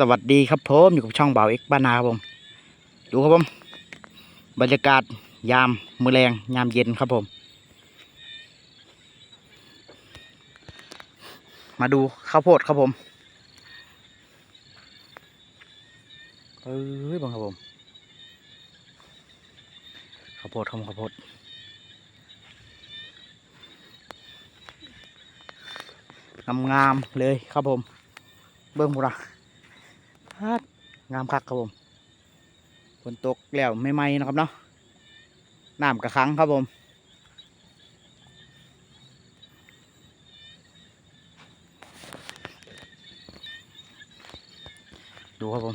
สวัสดีครับผมอยู่กับช่องเบาเอ็กบ้านนาครับผมดูครับผมบรรยากาศยามมือแรงยามเย็นครับผม มาดูข้าวโพดครับผมเอ้ยบังครับผมข้าวโพดครับข้าวโพดงามๆเลยครับผม เบิ้งบุระ ฮัดงามคักครับผมฝนตกแล้วไม่ไหมนะครับเนาะน้ำกระคังครับผมดูครับผม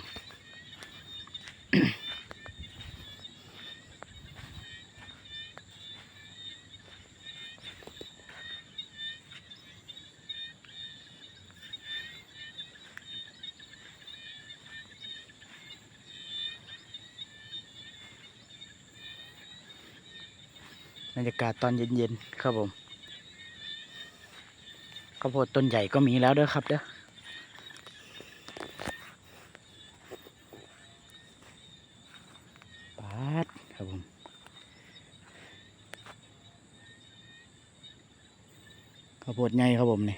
รรยากาศตอนเย็นๆครับผมข้าวโพดต้นใหญ่ก็มีแล้วเด้อครับเด้อปาดครับผมข้าวโพดใหญ่ครับผมนี่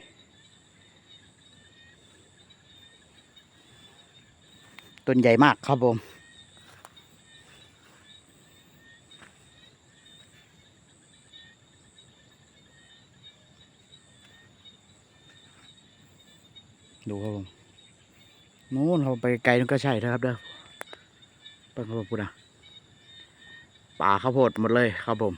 ต้นใหญ่มากครับผม ดูครับผมนู้นเขาไปไกลนั่นก็ใช่นะครับเด้อเปิ้งครับผมพูดนะป่าข้าวโพดหมดเลยครับผม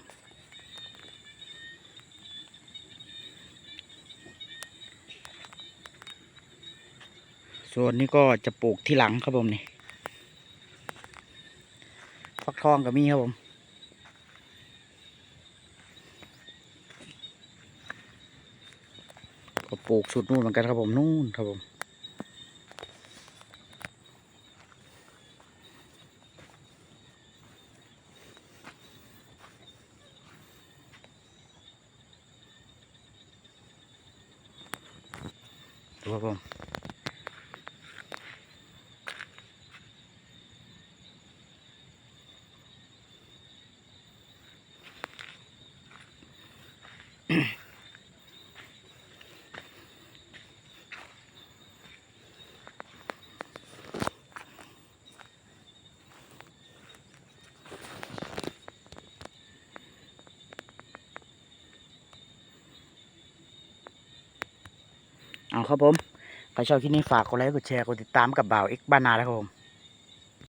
ส่วนนี้ก็จะปลูกที่หลังครับผมนี่ฟักทองก็มีครับผม ก็ปลูกสุดนู่นเหมือนกันครับผมนู่นครับผมดูครับผม เอาครับผม ใครชอบคลิปนี้ฝากกดไลค์กดแชร์กดติดตามกับบ่าวเอ็กบ้านนาแล้วครับผม